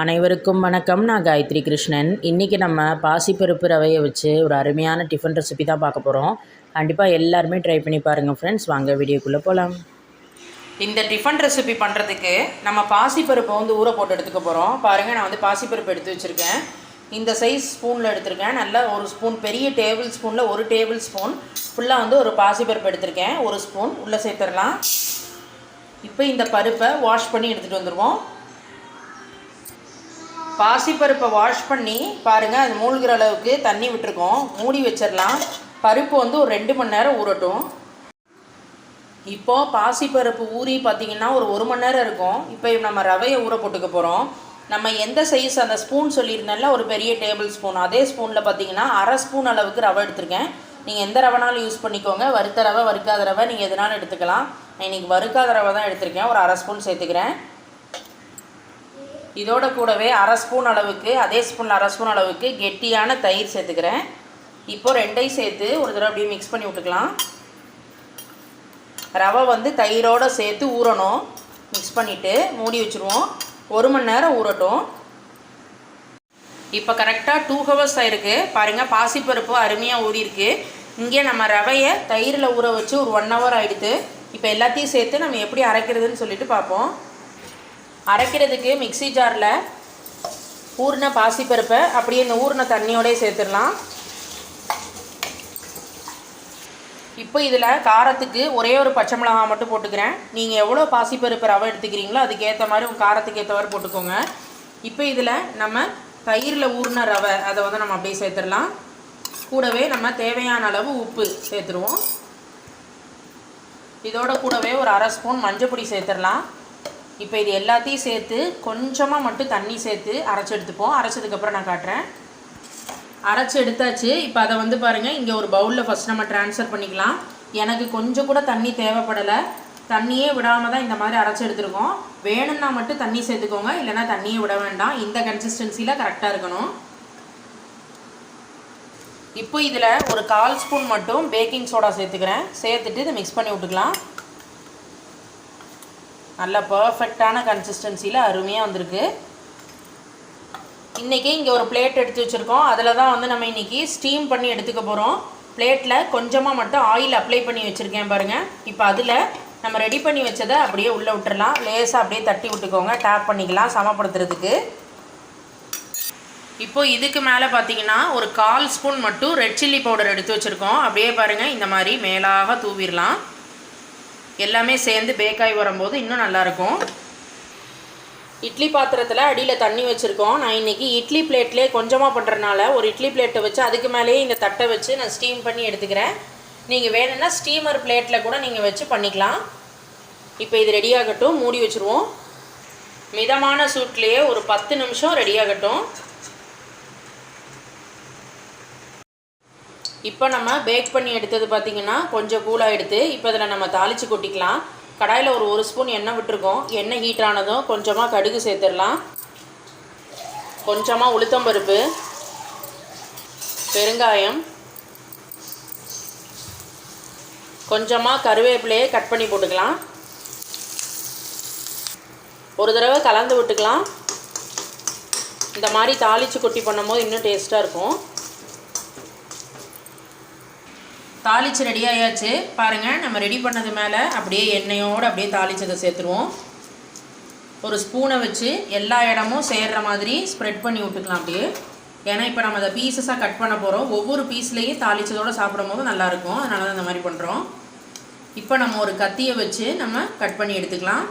அனைவருக்கும் வணக்கம். நான் காயத்ரி கிருஷ்ணன். இன்றைக்கி நம்ம பாசிப்பருப்பு ரவையை வச்சு ஒரு அருமையான டிஃபன் ரெசிபி தான் பார்க்க போகிறோம் கண்டிப்பாக எல்லாருமே ட்ரை பண்ணி பாருங்கள் ஃப்ரெண்ட்ஸ் வாங்க வீடியோக்குள்ளே போகலாம் இந்த டிஃபன் ரெசிபி பண்ணுறதுக்கு நம்ம பாசிப்பருப்பை வந்து ஊற போட்டு எடுத்துக்க போகிறோம் பாருங்கள் நான் வந்து பாசிப்பருப்பு எடுத்து வச்சுருக்கேன். இந்த சைஸ் ஸ்பூனில் எடுத்திருக்கேன். நல்லா ஒரு ஸ்பூன் பெரிய டேபிள் ஸ்பூனில் ஒரு டேபிள் ஸ்பூன் ஃபுல்லாக வந்து ஒரு பாசிப்பருப்பு எடுத்திருக்கேன். ஒரு ஸ்பூன் உள்ளே சேர்த்துடலாம். இப்போ இந்த பருப்பை வாஷ் பண்ணி எடுத்துகிட்டு வந்துடுவோம் பாசிப்பருப்பை வாஷ் பண்ணி பாருங்கள் அது மூழ்கிற அளவுக்கு தண்ணி விட்டுருக்கோம். மூடி வச்சிடலாம். பருப்பு வந்து ஒரு ரெண்டு மணி நேரம் ஊறட்டும். இப்போது பாசிப்பருப்பு ஊறி பார்த்தீங்கன்னா ஒரு ஒரு மணி நேரம் இருக்கும். இப்போ நம்ம ரவையை ஊற போட்டுக்க போகிறோம் நம்ம எந்த சைஸ் அந்த ஸ்பூன் சொல்லியிருந்தேன்ல ஒரு பெரிய டேபிள் ஸ்பூன் அதே ஸ்பூனில் பார்த்தீங்கன்னா அரை ஸ்பூன் அளவுக்கு ரவை எடுத்திருக்கேன். நீங்கள் எந்த ரவைனாலும் யூஸ் பண்ணிக்கோங்க. வறுத்த ரவை வறுக்காத ரவை நீங்கள் எதனாலும் எடுத்துக்கலாம். நான் இன்றைக்கி வறுக்காத ரவை தான் எடுத்திருக்கேன். ஒரு அரை ஸ்பூன் சேர்த்துக்கிறேன். இதோட கூடவே அரை ஸ்பூன் அளவுக்கு அதே ஸ்பூனில் அரை ஸ்பூன் அளவுக்கு கெட்டியான தயிர் சேர்த்துக்கிறேன். இப்போது ரெண்டையும் சேர்த்து ஒரு தடவை அப்படியே மிக்ஸ் பண்ணி விட்டுக்கலாம். ரவை வந்து தயிரோடு சேர்த்து ஊறணும். மிக்ஸ் பண்ணிவிட்டு மூடி வச்சுருவோம். ஒரு மணி நேரம் ஊறட்டும். இப்போ கரெக்டாக டூ ஹவர்ஸ் ஆயிருக்கு. பாருங்கள் பாசிப்பருப்பு அருமையாக ஊறியிருக்கு. இங்கே நம்ம ரவையை தயிரில் ஊற வச்சு ஒரு ஒன் ஹவர் ஆகிடுது இப்போ எல்லாத்தையும் சேர்த்து நம்ம எப்படி அரைக்கிறதுன்னு சொல்லிட்டு பார்ப்போம். அரைக்கிறதுக்கு மிக்ஸி ஜாரில் ஊறின பாசிப்பருப்பை அப்படியே இந்த ஊறின தண்ணியோடய சேர்த்துடலாம். இப்போ இதில் காரத்துக்கு ஒரே ஒரு பச்சை மிளகாய் மட்டும் போட்டுக்கிறேன். நீங்கள் எவ்வளோ பாசிப்பருப்பு ரவை எடுத்துக்கிறீங்களோ அதுக்கேற்ற மாதிரி உங்கள் காரத்துக்கு ஏற்றவாறு போட்டுக்கோங்க. இப்போ இதில் நம்ம தயிரில் ஊறின ரவை அதை வந்து நம்ம அப்படியே சேர்த்துடலாம். கூடவே நம்ம தேவையான அளவு உப்பு சேர்த்துருவோம். இதோட கூடவே ஒரு அரை ஸ்பூன் மஞ்சள் பொடி சேர்த்துடலாம். இப்போ இது எல்லாத்தையும் சேர்த்து கொஞ்சமாக மட்டும் தண்ணி சேர்த்து அரைச்சி எடுத்துப்போம். அரைச்சதுக்கப்புறம் நான் காட்டுறேன். அரைச்சி எடுத்தாச்சு. இப்போ அதை வந்து பாருங்கள் இங்கே ஒரு பவுலில் ஃபஸ்ட் நம்ம ட்ரான்ஸ்ஃபர் பண்ணிக்கலாம். எனக்கு கொஞ்சம் கூட தண்ணி தேவைப்படலை. தண்ணியே விடாமல் தான் இந்த மாதிரி அரைச்சி எடுத்துருக்கோம். வேணும்னா மட்டும் தண்ணி சேர்த்துக்கோங்க. இல்லைனா தண்ணியே விட வேண்டாம். இந்த கன்சிஸ்டன்சியில் கரெக்டாக இருக்கணும். இப்போ இதில் ஒரு கால் ஸ்பூன் மட்டும் பேக்கிங் சோடா சேர்த்துக்கிறேன். சேர்த்துட்டு இதை மிக்ஸ் பண்ணி விட்டுக்கலாம். நல்ல பர்ஃபெக்டான கன்சிஸ்டன்சியில் அருமையாக வந்திருக்கு. இன்றைக்கி இங்கே ஒரு பிளேட் எடுத்து வச்சுருக்கோம். அதில் தான் வந்து நம்ம இன்றைக்கி ஸ்டீம் பண்ணி எடுத்துக்க போகிறோம் பிளேட்டில் கொஞ்சமாக மட்டும் ஆயில் அப்ளை பண்ணி வச்சுருக்கேன் பாருங்கள் இப்போ அதில் நம்ம ரெடி பண்ணி வச்சதை அப்படியே உள்ளே விட்டுறலாம். லேசாக அப்படியே தட்டி விட்டுக்கோங்க. டேப் பண்ணிக்கலாம் சமப்படுத்துறதுக்கு. இப்போ இதுக்கு மேலே பார்த்தீங்கன்னா ஒரு கால் ஸ்பூன் மட்டும் ரெட் சில்லி பவுடர் எடுத்து வச்சுருக்கோம். அப்படியே பாருங்கள் இந்த மாதிரி மேலாக தூவிடலாம் எல்லாமே சேர்ந்து பேக்காகி வரும்போது இன்னும் நல்லாயிருக்கும். இட்லி பாத்திரத்தில் அடியில் தண்ணி வச்சுருக்கோம். நான் இன்றைக்கி இட்லி பிளேட்லேயே கொஞ்சமாக பண்ணுறனால ஒரு இட்லி பிளேட்டை வச்சு அதுக்கு மேலேயே இந்த தட்டை வச்சு நான் ஸ்டீம் பண்ணி எடுத்துக்கிறேன். நீங்கள் வேணும்னா ஸ்டீமர் பிளேட்டில் கூட நீங்கள் வச்சு பண்ணிக்கலாம். இப்போ இது ரெடியாகட்டும் மூடி வச்சுருவோம். மிதமான சூட்லேயே ஒரு பத்து நிமிஷம் ரெடியாகட்டும் இப்போ நம்ம பேக் பண்ணி எடுத்தது பார்த்திங்கன்னா கொஞ்சம் கூலாக எடுத்து இப்போ இதில் நம்ம தாளித்து கொட்டிக்கலாம். கடாயில் ஒரு ஒரு ஸ்பூன் எண்ணெய் விட்டுருக்கோம். எண்ணெய் ஹீட் ஆனதும் கொஞ்சமாக கடுகு சேர்த்துடலாம். கொஞ்சமாக உளுத்தம்பருப்பு பெருங்காயம் கொஞ்சமாக கருவேப்பிலையே கட் பண்ணி போட்டுக்கலாம். ஒரு தடவை கலந்து விட்டுக்கலாம். இந்த மாதிரி தாளித்து கொட்டி பண்ணும்போது இன்னும் டேஸ்ட்டாக இருக்கும். தாளித்து ரெடி ஆயாச்சு. பாருங்கள் நம்ம ரெடி பண்ணது மேலே அப்படியே எண்ணெயோடு அப்படியே தாளிச்சதை சேர்த்துருவோம். ஒரு ஸ்பூனை வச்சு எல்லா இடமும் சேர்கிற மாதிரி ஸ்ப்ரெட் பண்ணி விட்டுக்கலாம் அப்படியே. ஏன்னா இப்போ நம்ம அதை பீசஸாக கட் பண்ண போகிறோம் ஒவ்வொரு பீஸ்லேயும் தாளித்ததோடு சாப்பிடும் போது நல்லாயிருக்கும் அதனால தான் இந்த மாதிரி பண்ணுறோம் இப்போ நம்ம ஒரு கத்தியை வச்சு நம்ம கட் பண்ணி எடுத்துக்கலாம்.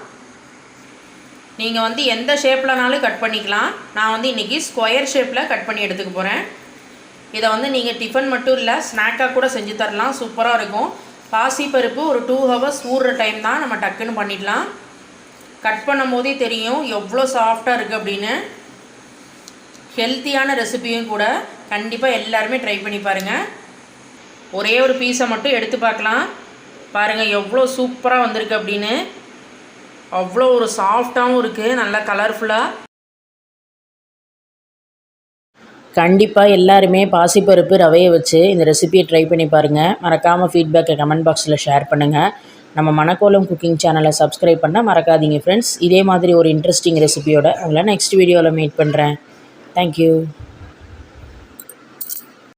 நீங்கள் வந்து எந்த ஷேப்லனாலும் கட் பண்ணிக்கலாம். நான் வந்து இன்றைக்கி ஸ்கொயர் ஷேப்பில் கட் பண்ணி எடுத்துக்க போகிறேன் இதை வந்து நீங்கள் டிஃபன் மட்டும் இல்லை ஸ்நாக்காக கூட செஞ்சு தரலாம். சூப்பராக இருக்கும். பாசிப்பருப்பு ஒரு டூ ஹவர்ஸ் ஊறுற டைம் தான் நம்ம டக்குன்னு பண்ணிடலாம். கட் பண்ணும் போதே தெரியும் எவ்வளோ சாஃப்டாக இருக்குது அப்படின்னு. ஹெல்த்தியான ரெசிபியும் கூட கண்டிப்பாக எல்லாருமே ட்ரை பண்ணி பாருங்கள் ஒரே ஒரு பீஸை மட்டும் எடுத்து பார்க்கலாம். பாருங்கள் எவ்வளோ சூப்பராக வந்திருக்கு அப்படின்னு. அவ்வளோ ஒரு சாஃப்டாகவும் இருக்குது நல்லா கலர்ஃபுல்லாக கண்டிப்பாக எல்லாருமே பாசிப்பருப்பு ரவையை வச்சு இந்த ரெசிபியை ட்ரை பண்ணி பாருங்கள் மறக்காமல் ஃபீட்பேக்கை கமெண்ட் பாக்ஸில் ஷேர் பண்ணுங்கள் நம்ம மணக்கோலம் குக்கிங் சேனலை சப்ஸ்கிரைப் பண்ணால் மறக்காதீங்க ஃப்ரெண்ட்ஸ் இதே மாதிரி ஒரு இன்ட்ரெஸ்டிங் ரெசிபியோட உங்களை நெக்ஸ்ட் வீடியோவில் மீட் பண்ணுறேன் தேங்க்யூ